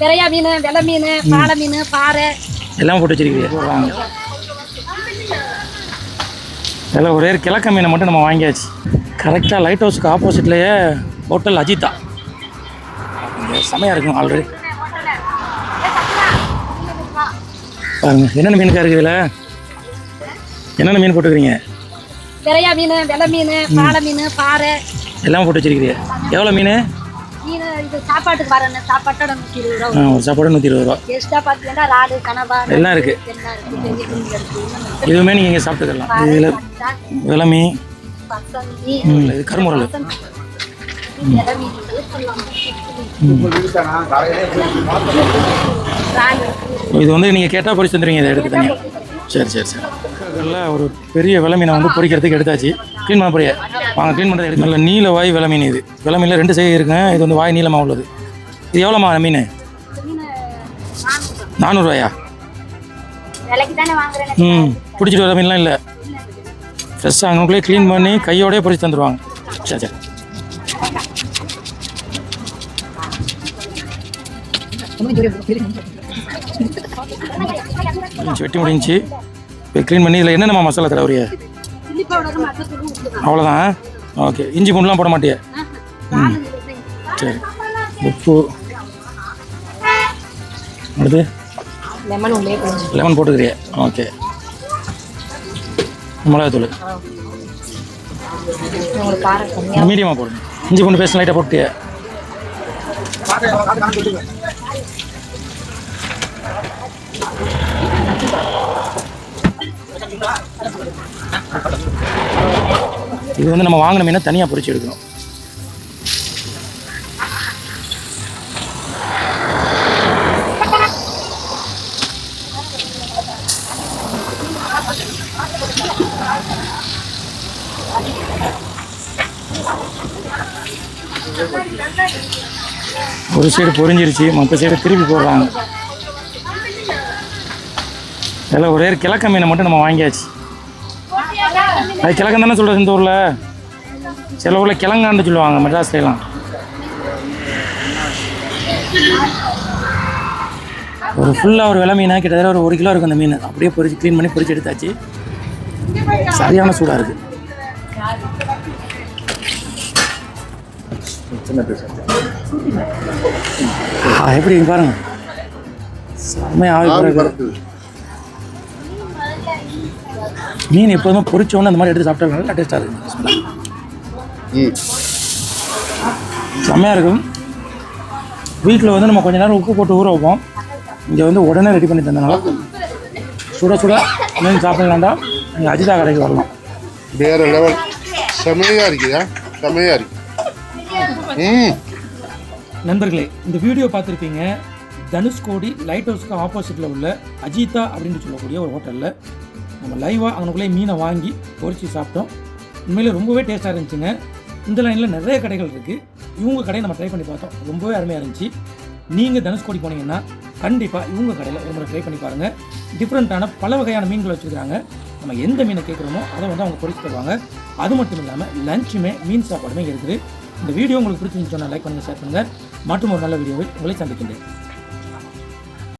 திரையா மீன் வெலை மீன் பாலை மீன் பாறை. எல்லாம் போட்டு வச்சிருக்கீங்க. இதில் ஒரே ஒரு கிழக்க மீனை மட்டும் நம்ம வாங்கியாச்சு. கரெக்டாக லைட் ஹவுஸுக்கு ஆப்போசிட்லேயே ஹோட்டல் அஜிதா. செமையாக இருக்கும் ஆல்ரெடி பாருங்க என்னென்ன மீனுக்கா இருக்குது இதில்? என்னென்ன மீன் போட்டுக்கிறீங்க? திரையா மீன் வெலை மீன் பாலை மீன் பாறை. எல்லாம் போட்டு வச்சிருக்கீங்க எவ்வளோ மீன்? இது சாப்பாட்டுக்கு வரணும் சாப்பாட்டோட நூற்றி இருபது ரூபா ஒரு சாப்பாடு நூற்றி இருபது ரூபா. எக்ஸ்ட்ரா பார்த்தீங்கன்னா இறாலு கனவா எல்லாம் இருக்குது எல்லாம் இருக்குது பெரிய மீன் இதுவுமே நீங்கள் இங்கே சாப்பிட்டுக்கலாம். இதில் விளமி பசந்தி. ம், இது கருமுரல் மீன் இது? வந்து நீங்கள் கேட்டால் பொரிச்சு தந்துடுவீங்க இதை எடுத்து தனியாக சரி சரி சரி. இதில் ஒரு பெரிய விலை மீனை வந்து பொரிக்கிறதுக்கு எடுத்தாச்சு. க்ளீன் பண்ண போறியா? வாங்க க்ளீன் பண்ணுறது எடுத்து நல்ல நீல வாய் விலை மீன் இது. வில மீனில் ரெண்டு செய்ய இருக்குங்க. இது வந்து வாய் நீளமாக உள்ளது. இது எவ்வளோமா மீன்? நானூறுரூவாயா ம். பிடிச்சிட்டு வர மீன்லாம் இல்லை. ஃப்ரெஷ்ஷாக அங்கனுக்குள்ளே க்ளீன் பண்ணி கையோடய பிடிச்சி தந்துடுவாங்க சரி சரி. வெட்டி முடிஞ்சு. இப்போ க்ளீன் பண்ணி இதில் என்னென்னமா மசாலா தடவுறியா? அவ்வளோதான் ஓகே. இஞ்சி பூண்டுலாம் போட மாட்டியே? தான் சரி. உப்பு. அடுத்து? லெமன் போட்டுக்கிறிய. ஓகே. மிளகாத்தூள் காரம் கம்மியாக மீடியமாக போடுங்க. இஞ்சி பூண்டு பேஸ்ட் லைட்டாக போட்டிய இது வந்து நம்ம வாங்கின மீனை தனியாக பொறிச்சு எடுக்கணும். ஒரு சைடு பொறிஞ்சிருச்சு மற்ற சைடு திருப்பி போடுறாங்க. இதில் ஒரே கிழக்க மீனை மட்டும் நம்ம வாங்கியாச்சு. அது கிழக்கம் தானே சொல்கிறது இந்த ஊரில்? சில ஊரில் கிழங்கான்னு சொல்லுவாங்க மெட்ராஸ்லாம் ஒரு ஃபுல்லாக ஒரு விலை மீனா கிட்டத்தட்ட ஒரு ஒரு கிலோ இருக்கும் அந்த மீன். அப்படியே பொரிச்சு க்ளீன் பண்ணி பொறிச்சு எடுத்தாச்சு. சரியான சூடாக இருக்குது எப்படி பாருங்க. செம்மையா பிறகு மீன் எப்போதுமே பொரிச்ச உடனே அந்த மாதிரி எடுத்து சாப்பிட்டா நல்லா டேஸ்ட்டாக இருக்கும். செம்மையாக இருக்கும். வீட்டில் வந்து நம்ம கொஞ்ச நேரம் உப்பு போட்டு ஊற வைப்போம். இங்கே வந்து உடனே ரெடி பண்ணி தந்தனால சுட சுட மீன் சாப்பிடலாண்டா நீங்கள் அஜிதா கடைக்கு வரலாம். வேற லெவல் செமையா இருக்குதா செமையா இருக்கு. நண்பர்களே இந்த வீடியோ பார்த்துருப்பீங்க. தனுஷ்கோடி லைட் ஹவுஸ்க்கு ஆப்போசிட்டில் உள்ள அஜிதா அப்படின்னு சொல்லக்கூடிய ஒரு ஹோட்டலில் நம்ம லைவாக அங்கனுக்குள்ளே மீனை வாங்கி பொறிச்சு சாப்பிட்டோம். உண்மையிலே ரொம்பவே டேஸ்ட்டாக இருந்துச்சுங்க. இந்த லைனில் நிறைய கடைகள் இருக்குது இவங்க கடையை நம்ம ட்ரை பண்ணி பார்த்தோம். ரொம்பவே அருமையாக இருந்துச்சு. நீங்கள் தனுஷ்கோடி போனீங்கன்னா கண்டிப்பாக இவங்க கடையில் ஒரு முறை ட்ரை பண்ணி பாருங்கள் டிஃப்ரெண்ட்டான பல வகையான மீன்கள் வச்சுருக்காங்க நம்ம எந்த மீனை கேட்குறோமோ அதை வந்து அவங்க பொறிச்சு தருவாங்க. அது மட்டும் இல்லாமல் லஞ்சுமே மீன் சாப்பாடுமே இருக்குது. இந்த வீடியோ உங்களுக்கு பிடிச்சிருந்துச்சோன்னா லைக் பண்ணுங்கள் ஷேர் பண்ணுங்கள் மற்றும் ஒரு நல்ல வீடியோவை உங்களை சந்திக்கின்றேன்.